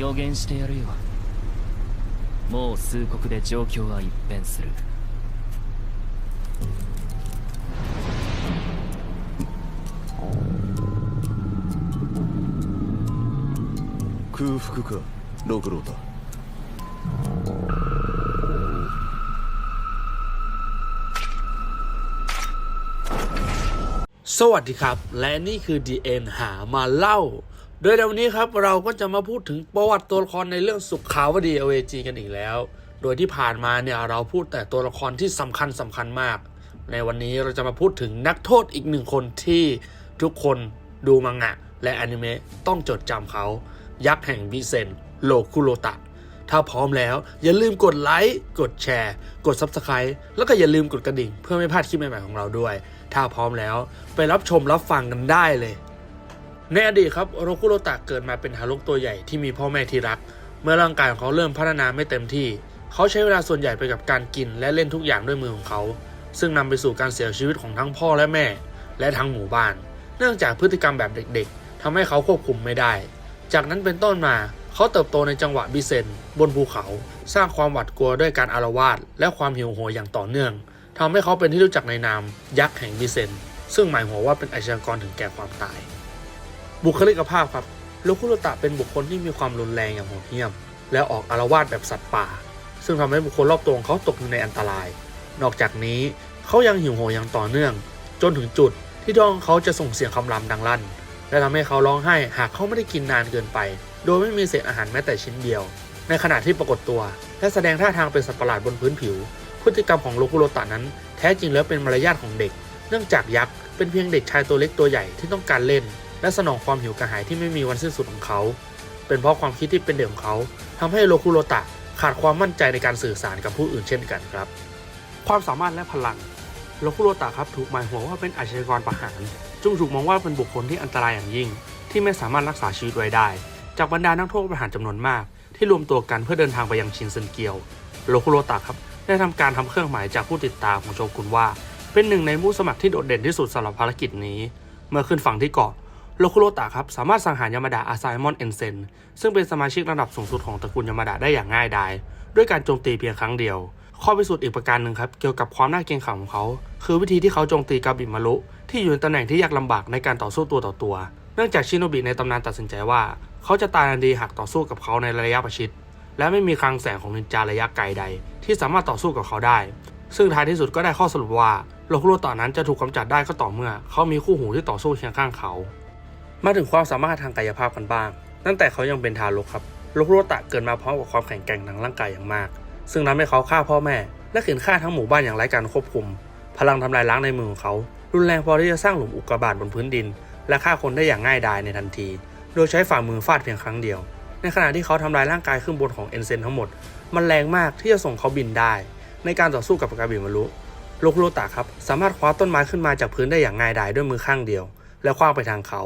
予言してやるよもう数刻で状況は一変する空腹か六郎太 สวัสดีครับ และนี่คือ DN หามาเล่า โดยในวันนี้ครับเราก็จะมาพูดถึงประวัติตัวละครในเรื่องสุขขาวดี LAG กันอีกแล้ว โดยที่ผ่านมาเนี่ยเราพูดแต่ตัวละครที่สำคัญสำคัญมาก ในวันนี้เราจะมาพูดถึงนักโทษอีกหนึ่งคนที่ทุกคนดูมังงะ และอนิเมะต้องจดจำเขา ยักษ์แห่งบิเซนโลคุโรตะ ถ้าพร้อมแล้ว อย่าลืมกดไลค์กดแชร์ กด Subscribe แล้วก็อย่าลืมกดกระดิ่ง เพื่อไม่พลาดคลิปใหม่ๆของเราด้วย ถ้าพร้อมแล้วไปรับชมรับฟังกันได้เลย ในอดีตครับโรคุโรตะเกิดมาเป็นทารกตัวใหญ่ที่มีพ่อแม่ที่รัก เมื่อร่างกายของเขาเริ่มพัฒนาไม่เต็มที่ เขาใช้เวลาส่วนใหญ่ไปกับการกินและเล่นทุกอย่างด้วยมือของเขา ซึ่งนำไปสู่การเสียชีวิตของทั้งพ่อและแม่ และทั้งหมู่บ้าน เนื่องจากพฤติกรรมแบบเด็กๆทำให้เขาควบคุมไม่ได้ จากนั้นเป็นต้นมาเขาเติบโตในจังหวะบิเซน บนภูเขา สร้างความหวาดกลัวด้วยการอารวาสและความหิวโหยอย่างต่อเนื่องทำให้เขาเป็นที่รู้จักในนามยักษ์แห่งบิเซน ซึ่งหมายหัวว่าเป็นอาชญากรถึงแก่ความตาย บุคลิกภาพครับโลคุโรตะเป็นบุคคลที่มีความรุนแรงอย่างโหดเหี้ยม และออกอารวาสแบบสัตว์ป่า ซึ่งทำให้บุคคลรอบตัวของเขาตกอยู่ในอันตราย นอกจากนี้เขายังหิวโหยอย่างต่อเนื่อง จนถึงจุดที่ท้องเขาจะส่งเสียงคำรามดังลั่น และทำให้เขาร้องไห้หากเขาไม่ได้กินนานเกินไป โดยไม่มีเศษอาหารแม้แต่ชิ้นเดียว ในขณะที่ปรากฏตัว และแสดงท่าทางเป็นสัตว์ประหลาดบนพื้นผิว พฤติกรรมของโลคุโรตะนั้น แท้จริงแล้วเป็นมารยาทของเด็ก เนื่องจากยักษ์เป็นเพียงเด็กชายตัวเล็กตัวใหญ่ที่ต้องการเล่น และสนองความหิวกระหายที่ไม่มีวันสิ้นสุดของเขา เป็นเพราะความคิดที่เป็นเด็กของเขาทำให้โลคุโรตะขาดความมั่นใจในการสื่อสารกับผู้อื่นเช่นกันครับ ความสามารถและพลังโลคุโรตะครับถูกหมายหัวว่าเป็นอาชญากรประหารจึงถูกมองว่าเป็นบุคคลที่อันตรายอย่างยิ่ง ที่ไม่สามารถรักษาชีวิตไว้ได้ จากบรรดานักโทษประหารจำนวนมาก ที่รวมตัวกันเพื่อเดินทางไปยังชินเซนเกียวโลคุโรตะครับได้ทำการทำเครื่องหมายจากผู้ติดตามของโชกุนว่า เป็นหนึ่งในผู้สมัครที่โดดเด่นที่สุดสำหรับภารกิจนี้ เมื่อขึ้นฝั่งที่เกาะ โลคุโรตะครับสามารถสังหารยามาดะอาไซมอนเอนเซนซึ่งเป็นสมาชิกระดับสูงสุดของตระกูลยามาดะได้อย่างง่ายดายด้วยการโจมตีเพียงครั้งเดียว ข้อพิสูจน์อีกประการหนึ่งครับเกี่ยวกับความน่าเกรงขามของเขา คือวิธีที่เขาโจมตีกาบิมารุที่อยู่ในตำแหน่งที่ยากลำบากในการต่อสู้ตัวต่อตัว เนื่องจากชิโนบิในตำนานตัดสินใจว่า เขาจะตายทันทีหากต่อสู้กับเขาในระยะประชิดและไม่มีคลังแสงของนินจาระยะไกลใด ที่สามารถต่อสู้กับเขาได้ ซึ่งท้ายที่สุดก็ได้ข้อสรุปว่าโลคุโรตะนั้นจะถูกกำจัดได้ก็ต่อเมื่อ เขามีคู่หูที่ต่อสู้เคียงข้างเขา มาถึงความสามารถทางกายภาพกันบ้าง ตั้งแต่เขายังเป็นทารกครับโลคุโรตะเกิดมาพร้อมกับความแข็งแกร่งทางร่างกายอย่างมาก ซึ่งทำให้เขาฆ่าพ่อแม่ และเข็นฆ่าทั้งหมู่บ้านอย่างไร้การควบคุม พลังทำลายล้างในมือของเขา รุนแรงพอที่จะสร้างหลุมอุกกาบาตบนพื้นดิน และฆ่าคนได้อย่างง่ายดายในทันที โดยใช้ฝ่ามือฟาดเพียงครั้งเดียว ในขณะที่เขาทำลายร่างกายขึ้นบนของเอนเซนทั้งหมด มันแรงมากที่จะส่งเขาบินได้ ในการต่อสู้กับกาบิมารุโลคุโรตะครับสามารถคว้าต้นไม้ขึ้นมาจากพื้นได้อย่างง่ายดายด้วยมือข้างเดียว และคว้างไปทางเขา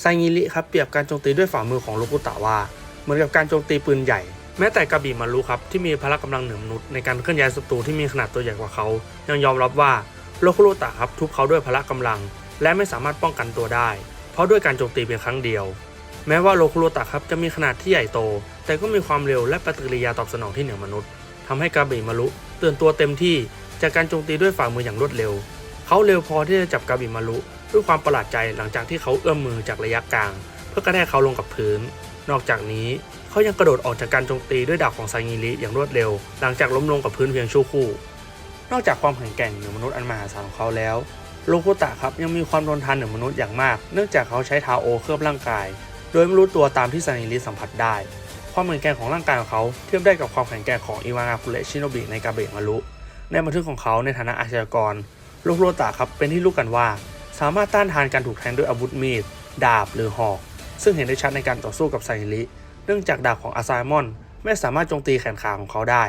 ไซงิริครับเปรียบการโจมตีด้วยฝ่ามือของโลคุตะว่า เหมือนกับการโจมตีปืนใหญ่ แม้แต่กาบิมารุครับที่มีพละกำลังเหนือมนุษย์ในการเคลื่อนย้ายศัตรูที่มีขนาดตัวใหญ่กว่าเขา ยังยอมรับว่าโลคุโรตะครับทุบเขาด้วยพละกำลัง และไม่สามารถป้องกันตัวได้ เพราะด้วยการโจมตีเพียงครั้งเดียว แม้ว่าโลคุโรตะครับจะมีขนาดที่ใหญ่โต แต่ก็มีความเร็วและปฏิกิริยาตอบสนองที่เหนือมนุษย์ทำให้กาบิมารุเตื่นตัวเต็มที่จากการโจมตีด้วยฝ่ามืออย่างรวดเร็ว เขาเร็วพอที่จะจับกาบิมารุ ด้วยความประหลาดใจหลังจากที่เขาเอื้อมมือจากระยะกลาง เพื่อกระแทกเขาลงกับพื้น นอกจากนี้เขายังกระโดดออกจากการโจมตีด้วยดาบของไซงิริอย่างรวดเร็ว หลังจากล้มลงกับพื้นเพียงชั่วครู่ นอกจากความแข็งแกร่งเหนือมนุษย์อันมหาศาลของเขาแล้วโลโกตะครับยังมีความทนทานเหนือมนุษย์อย่างมาก เนื่องจากเขาใช้ทาโอเคลือบร่างกาย โดยไม่รู้ตัวตามที่ไซงิริสัมผัสได้ ความแข็งแกร่งของร่างกายของเขาเทียบได้กับความแข็งแกร่งของอิวางาคุเรชิโนบิในกาเบะมารุในบันทึกของเขาในฐานะอาชญากรโลโกตะครับเป็นที่รู้กันว่า สามารถต้านทานการถูกแทงด้วยอาวุธมีด ดาบหรือหอก ซึ่งเห็นได้ชัดในการต่อสู้กับไซริเนื่องจากดาบของอาไซมอน ไม่สามารถโจมตีแขนขาของเขาได้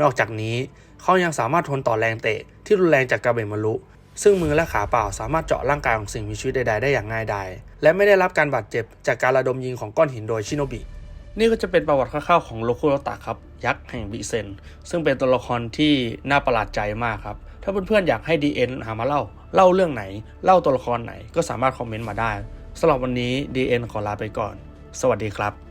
นอกจากนี้เขายังสามารถทนต่อแรงเตะที่รุนแรงจากกาเบมารุซึ่งมือและขาเปล่าสามารถเจาะร่างกายของสิ่งมีชีวิตใดๆได้อย่างง่ายดายและไม่ได้รับการบาดเจ็บจากการระดมยิงของก้อนหินโดยชิโนบินี่ก็จะเป็นประวัติคร่าวๆของโลคุโรตะครับ ยักษ์แห่งบิเซน ซึ่งเป็นตัวละครที่น่าประหลาดใจมากครับ ถ้าเพื่อนๆอยากให้ DN หามาเล่า เล่าเรื่องไหน เล่าตัวละครไหนก็สามารถคอมเมนต์มาได้สำหรับวันนี้ DN ขอลาไปก่อน สวัสดีครับ